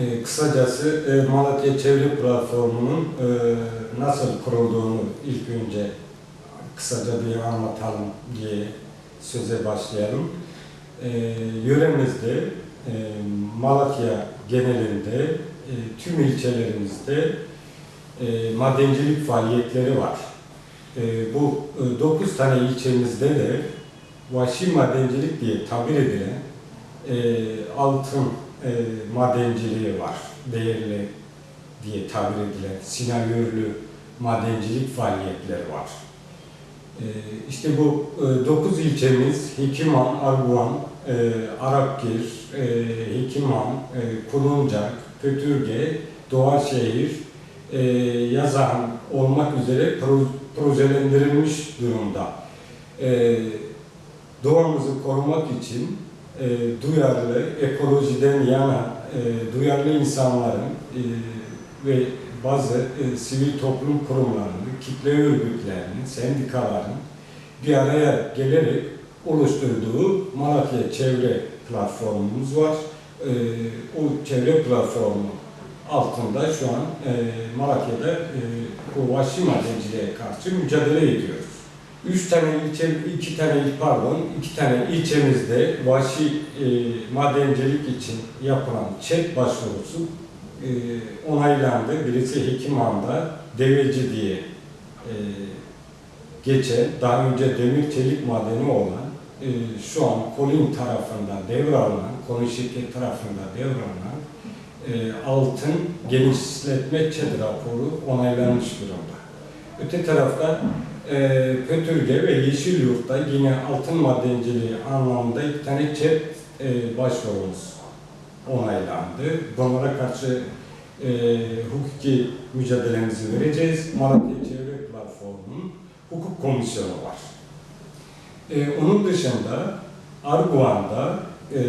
E, kısacası e, Malatya Çevre Platformu'nun e, nasıl kurulduğunu ilk önce kısaca bir anlatalım diye söze başlayalım. E, yöremizde, e, Malatya genelinde, e, tüm ilçelerimizde e, madencilik faaliyetleri var. E, bu 9 tane ilçemizde de vahşi madencilik diye tabir edilen e, altın e, madenciliği var. Değerli diye tabir edilen sinayörlü madencilik faaliyetleri var. E, işte bu 9 ilçemiz Hekiman, Arguvan, e, Arapgir, e, Hekiman, e, Kuluncak, Kötürge, Doğaşehir, e, Yazan olmak üzere pro- projelendirilmiş durumda. E, doğamızı korumak için e, duyarlı, ekolojiden yana e, duyarlı insanların e, ve bazı e, sivil toplum kurumlarının, kitle örgütlerinin, sendikaların bir araya gelerek oluşturduğu Malatya Çevre Platformumuz var. E, o çevre platformu altında şu an e, Malatya'da e, bu vahşi madenciliğe karşı mücadele ediyoruz. Üç tane ilçe, iki tane pardon, iki tane ilçemizde vahşi e, madencilik için yapılan çet başvurusu e, onaylandı. Birisi Hekiman'da Deveci diye e, geçen, daha önce demir çelik madeni olan, e, şu an Kolin tarafından devralınan, Kolin şirket tarafından devralınan e, altın genişletme çet raporu onaylanmış durumda. Öte tarafta e, Pötürge ve Yeşilyurt'ta yine altın madenciliği anlamında iki tane çet e, başvurumuz onaylandı. Bunlara karşı e, hukuki mücadelemizi vereceğiz. Malatya Çevre Platformu'nun hukuk komisyonu var. E, onun dışında Arguvan'da e,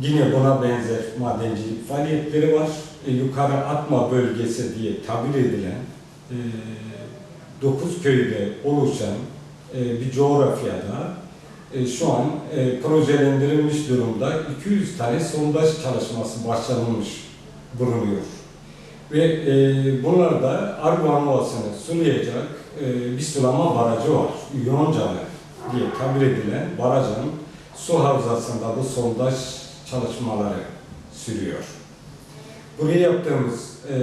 yine buna benzer madencilik faaliyetleri var. E, yukarı atma bölgesi diye tabir edilen e, 9 köyde oluşan e, bir coğrafyada e, şu an e, projelendirilmiş durumda 200 tane sondaj çalışması başlanmış bulunuyor. Ve e, bunlar da Arguvan Ovası'nı sulayacak e, bir sulama barajı var. Yoncalı diye tabir edilen barajın su havzasında bu sondaj çalışmaları sürüyor. Buraya yaptığımız e,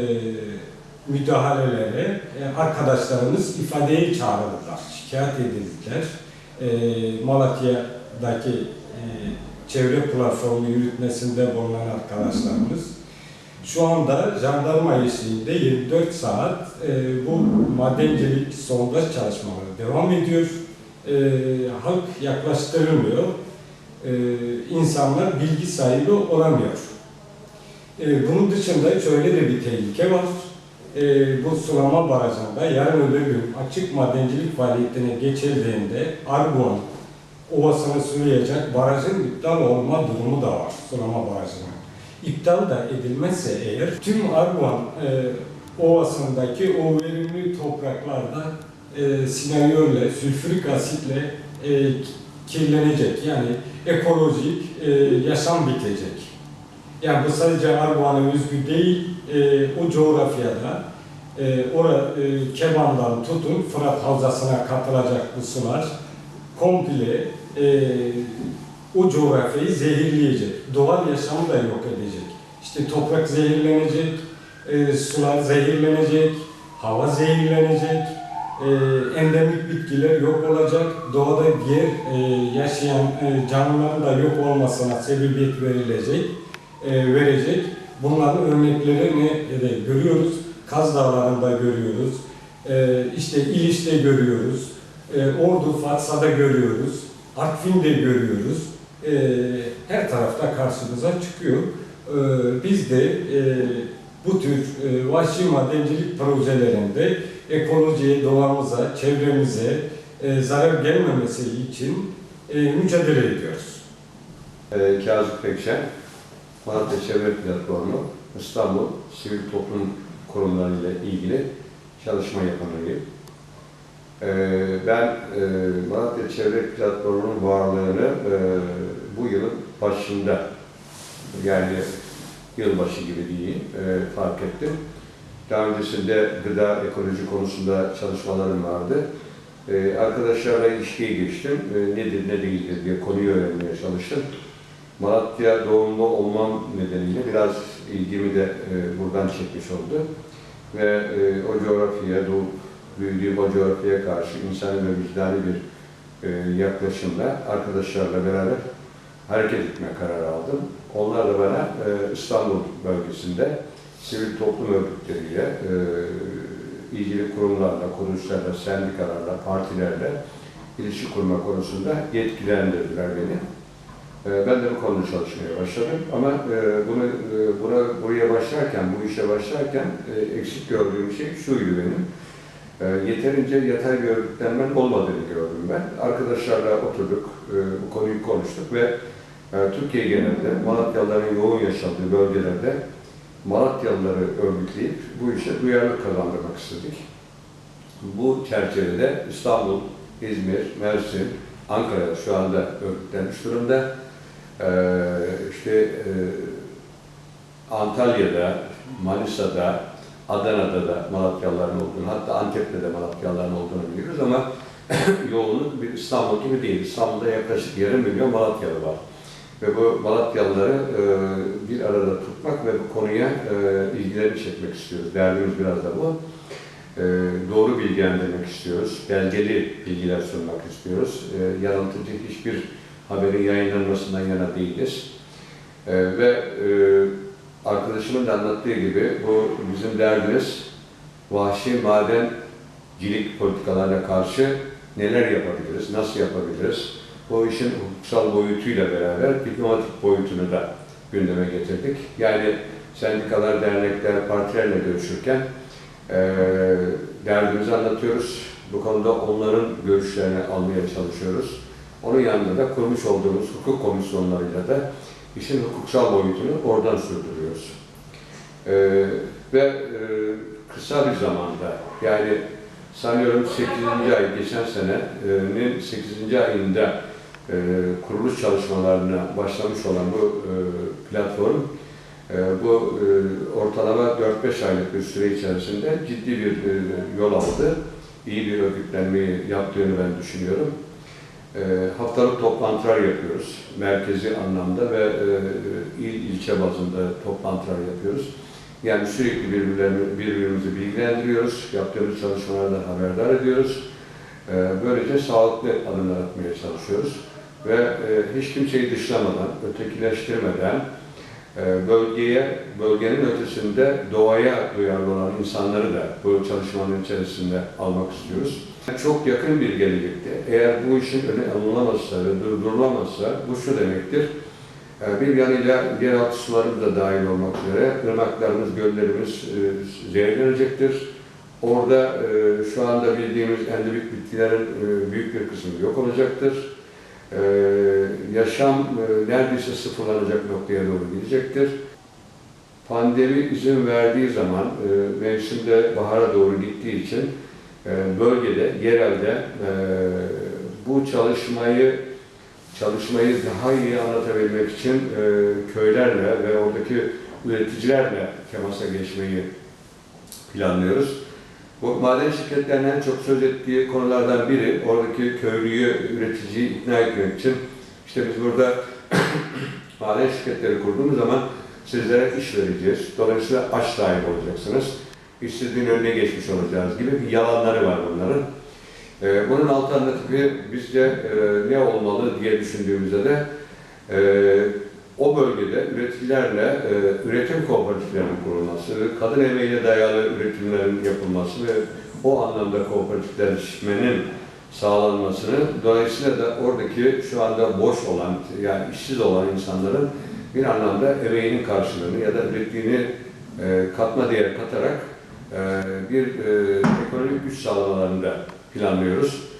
müdahalelere arkadaşlarımız ifadeye çağrıldılar, şikayet edildiler. E, Malatya'daki e, çevre platformu yürütmesinde bulunan arkadaşlarımız şu anda jandarma eşliğinde 24 saat e, bu madencilik sondaj çalışmaları devam ediyor. Halk yaklaştırılmıyor. İnsanlar bilgi sahibi olamıyor. Bunun dışında şöyle de bir tehlike var. E, bu sulama barajında yarın öbür gün açık madencilik faaliyetine geçildiğinde Arguvan Ovası'nı sulayacak barajın iptal olma durumu da var sulama barajının. İptal da edilmezse eğer tüm Arguvan e, Ovası'ndaki o verimli topraklarda e, sinayörle, sülfürik asitle e, kirlenecek. Yani ekolojik e, yaşam bitecek. Yani bu sadece Arguvan'a özgü değil, e, o coğrafyada e, ora, e, Keban'dan tutun Fırat Havzası'na katılacak bu sular komple e, o coğrafyayı zehirleyecek. Doğal yaşamı da yok edecek. İşte toprak zehirlenecek, e, sular zehirlenecek, hava zehirlenecek, e, endemik bitkiler yok olacak, doğada diğer e, yaşayan e, canlıların da yok olmasına sebebiyet verilecek, e, verecek. Bunların örneklerini de görüyoruz. Kaz Dağları'nda görüyoruz. E, işte İliş'te görüyoruz. E, Ordu, Fatsa'da görüyoruz. Artvin'de görüyoruz. E, her tarafta karşımıza çıkıyor. E, biz de e, bu tür e, vahşi madencilik projelerinde ekolojiye, doğamıza, çevremize e, zarar gelmemesi için e, mücadele ediyoruz. Ee, Kazım Pekşen, Malatya Çevre Platformu, İstanbul Sivil Toplum Kurumları ile ilgili çalışma yapanıyım. Ee, ben e, Malatya Çevre Platformu'nun varlığını e, bu yılın başında yani yılbaşı gibi diyeyim, e, fark ettim. Daha öncesinde gıda ekoloji konusunda çalışmalarım vardı. E, arkadaşlarla ilişkiye geçtim. E, nedir ne değildir diye konuyu öğrenmeye çalıştım. Malatya doğumlu olmam nedeniyle biraz ilgimi de e, buradan çekmiş oldu. Ve e, o coğrafyaya, doğup büyüdüğüm o coğrafyaya karşı insani ve vicdani bir e, yaklaşımla arkadaşlarla beraber hareket etme kararı aldım. Onlar da bana e, İstanbul bölgesinde sivil toplum örgütleriyle, e, ilgili kurumlarla, kuruluşlarla, sendikalarla, partilerle ilişki kurma konusunda yetkilendirdiler beni. E, Ben de bu konuda çalışmaya başladım ama e, bunu e, buna buraya başlarken, bu işe başlarken e, eksik gördüğüm şey şuydu benim. Yeterince yatay bir örgütlenmen olmadığını gördüm ben. Arkadaşlarla oturduk, bu konuyu konuştuk ve Türkiye genelinde Malatyalıların yoğun yaşadığı bölgelerde Malatyalıları örgütleyip bu işe duyarlılık kazandırmak istedik. Bu çerçevede İstanbul, İzmir, Mersin, Ankara şu anda örgütlenmiş durumda. Ee, işte e, Antalya'da, Manisa'da, Adana'da da Malatyalıların olduğunu, hatta Antep'te de Malatyalıların olduğunu biliyoruz ama yoğunluk bir İstanbul gibi değil. İstanbul'da yaklaşık yarım milyon Malatyalı var. Ve bu Malatyalıları e, bir arada tutmak ve bu konuya e, ilgilerini çekmek istiyoruz. Derdimiz biraz da bu. E, doğru bilgilendirmek istiyoruz. Belgeli bilgiler sunmak istiyoruz. E, yanıltıcı hiçbir haberin yayınlanmasından yana değiliz. E, ve e, arkadaşımın da anlattığı gibi bu bizim derdimiz vahşi madencilik politikalarına karşı neler yapabiliriz, nasıl yapabiliriz? Bu işin hukuksal boyutuyla beraber diplomatik boyutunu da gündeme getirdik. Yani sendikalar, dernekler, partilerle görüşürken e, derdimizi anlatıyoruz. Bu konuda onların görüşlerini almaya çalışıyoruz. Onun yanında da kurmuş olduğumuz hukuk komisyonlarıyla da işin hukuksal boyutunu oradan sürdürüyoruz. E, ve e, kısa bir zamanda yani sanıyorum 8. ay geçen senenin 8. ayında e, kuruluş çalışmalarına başlamış olan bu e, platform e, bu e, ortalama 4-5 aylık bir süre içerisinde ciddi bir e, yol aldı. İyi bir örgütlenmeyi yaptığını ben düşünüyorum. E, haftalık toplantılar yapıyoruz. Merkezi anlamda ve e, il ilçe bazında toplantılar yapıyoruz. Yani sürekli birbirimizi bilgilendiriyoruz. Yaptığımız çalışmalardan haberdar ediyoruz. E, böylece sağlıklı adımlar atmaya çalışıyoruz. Ve e, hiç kimseyi dışlamadan, ötekileştirmeden, e, bölgeye, bölgenin ötesinde doğaya duyarlı olan insanları da bu çalışmanın içerisinde almak istiyoruz. Çok yakın bir gelecekte eğer bu işin önü alınamazsa ve durdurulamazsa bu şu demektir. E, Bir yanıyla yeraltı suları da dahil olmak üzere ırmaklarımız, göllerimiz e, zehirlenecektir. Orada e, şu anda bildiğimiz endemik bitkilerin büyük bir kısmı yok olacaktır. Yaşam neredeyse sıfırlanacak noktaya doğru gidecektir. Pandemi izin verdiği zaman, mevsimde bahara doğru gittiği için bölgede, yerelde bu çalışmayı çalışmayı daha iyi anlatabilmek için e, köylerle ve oradaki üreticilerle temasa geçmeyi planlıyoruz. Bu maden şirketlerinin en çok söz ettiği konulardan biri oradaki köylüyü, üreticiyi ikna etmek için işte biz burada maden şirketleri kurduğumuz zaman sizlere iş vereceğiz. Dolayısıyla aş sahibi olacaksınız. İşsizliğin önüne geçmiş olacağız gibi bir yalanları var bunların. Ee, bunun alternatifi bizce e, ne olmalı diye düşündüğümüzde de e, o bölgede üreticilerle e, üretim kooperatiflerinin kurulması, kadın emeğine dayalı üretimlerin yapılması ve o anlamda kooperatifleşmenin sağlanmasını, dolayısıyla da oradaki şu anda boş olan, yani işsiz olan insanların bir anlamda emeğinin karşılığını ya da ürettiğini katma değer katarak bir ekonomik güç sağlamalarını da planlıyoruz.